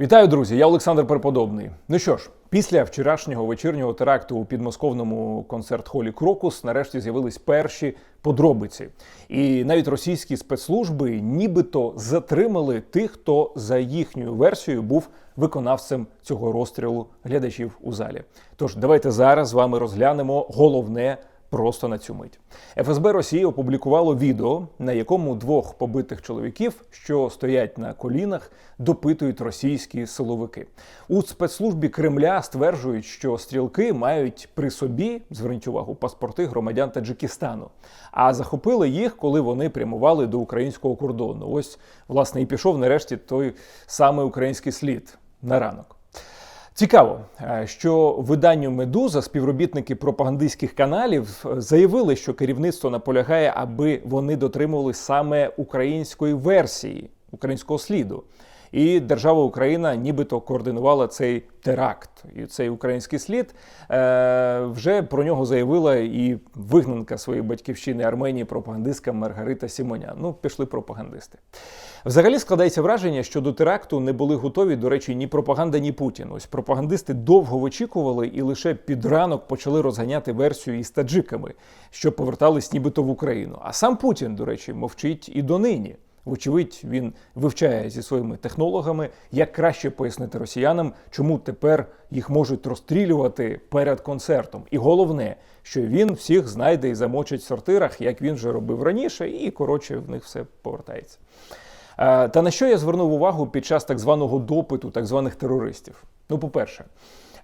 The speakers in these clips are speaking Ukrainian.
Вітаю, друзі! Я Олександр Преподобний. Ну що ж, після вчорашнього вечірнього теракту у підмосковному концерт-холі Крокус нарешті з'явились перші подробиці. І навіть російські спецслужби нібито затримали тих, хто за їхньою версією був виконавцем цього розстрілу глядачів у залі. Тож давайте зараз з вами розглянемо головне просто на цю мить. ФСБ Росії опублікувало відео, на якому двох побитих чоловіків, що стоять на колінах, допитують російські силовики. У спецслужбі Кремля стверджують, що стрілки мають при собі, зверніть увагу, паспорти громадян Таджикистану, а захопили їх, коли вони прямували до українського кордону. Ось, власне, і пішов нарешті той самий український слід на ранок. Цікаво, е, що виданню Медуза співробітники пропагандистських каналів е, заявили, що керівництво наполягає, аби вони дотримували саме української версії українського сліду. І держава Україна нібито координувала цей теракт. І цей український слід е, вже про нього заявила і вигнанка своєї батьківщини Арменії пропагандистка Маргарита Сімонян. Ну, пішли пропагандисти. Взагалі складається враження, що до теракту не були готові, до речі, ні пропаганда, ні Путін. Ось пропагандисти довго вичікували і лише під ранок почали розганяти версію із таджиками, що повертались нібито в Україну. А сам Путін, до речі, мовчить і донині. Вочевидь, він вивчає зі своїми технологами, як краще пояснити росіянам, чому тепер їх можуть розстрілювати перед концертом. І головне, що він всіх знайде і замочить в сортирах, як він вже робив раніше, і коротше в них все повертається. Е, Та на що я звернув увагу під час так званого допиту так званих терористів? Ну, по-перше,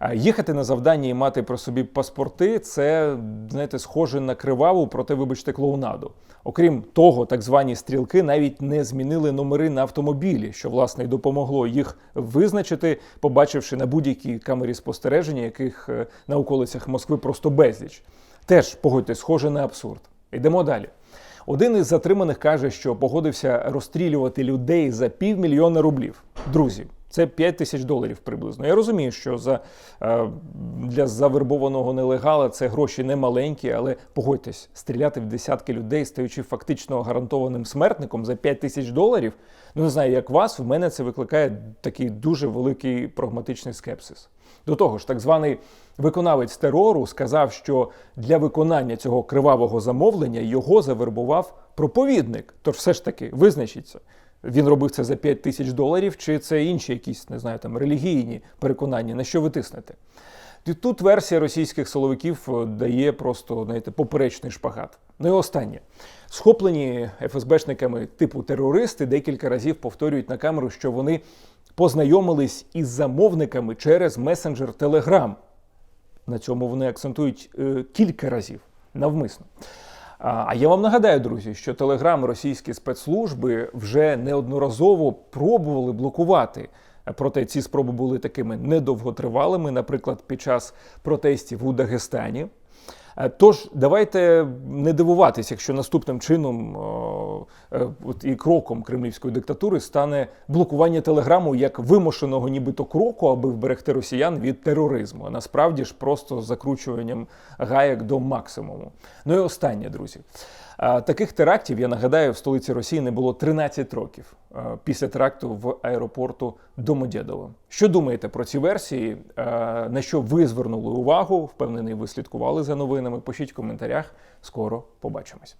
е, їхати на завдання і мати при собі паспорти це, знаєте, схоже на криваву, проте, вибачте, клоунаду. Окрім того, так звані стрілки навіть не змінили номери на автомобілі, що власне й допомогло їх визначити, побачивши на будь-якій камері спостереження, яких е, на околицях Москви просто безліч. Теж погодьте, схоже на абсурд. Йдемо далі. Один із затриманих каже, що погодився розстрілювати людей за півмільйона рублів. Друзі, це 5 тисяч доларів приблизно. Я розумію, що за е, для завербованого нелегала це гроші не маленькі, але погодьтесь, стріляти в десятки людей, стаючи фактично гарантованим смертником за 5 тисяч доларів. Ну не знаю, як вас, в мене це викликає такий дуже великий прагматичний скепсис. До того ж, так званий виконавець терору сказав, що для виконання цього кривавого замовлення його завербував проповідник. Тож все ж таки визначіться, він робив це за 5 тисяч доларів, чи це інші якісь, не знаю, там релігійні переконання, на що ви тиснете. Тут версія російських силовиків е, дає просто знаєте, поперечний шпагат. Ну і останнє. Схоплені ФСБшниками типу терористи декілька разів повторюють на камеру, що вони познайомились із замовниками через месенджер Telegram. На цьому вони акцентують е, кілька разів навмисно. А я вам нагадаю, друзі, що Телеграм російські спецслужби вже неодноразово пробували блокувати. Проте ці спроби були такими недовготривалими, наприклад, під час протестів у Дагестані. Е, Тож давайте не дивуватися, якщо наступним чином от і кроком кремлівської диктатури стане блокування телеграму як вимушеного, нібито кроку, аби вберегти росіян від тероризму. А насправді ж просто закручуванням гаєк до максимуму. Ну і останнє, друзі. Таких терактів, я нагадаю, в столиці Росії не було 13 років після теракту в аеропорту Домодєдово. Що думаєте про ці версії? На що ви звернули увагу? Впевнений, ви слідкували за новинами. Пишіть в коментарях. Скоро побачимось.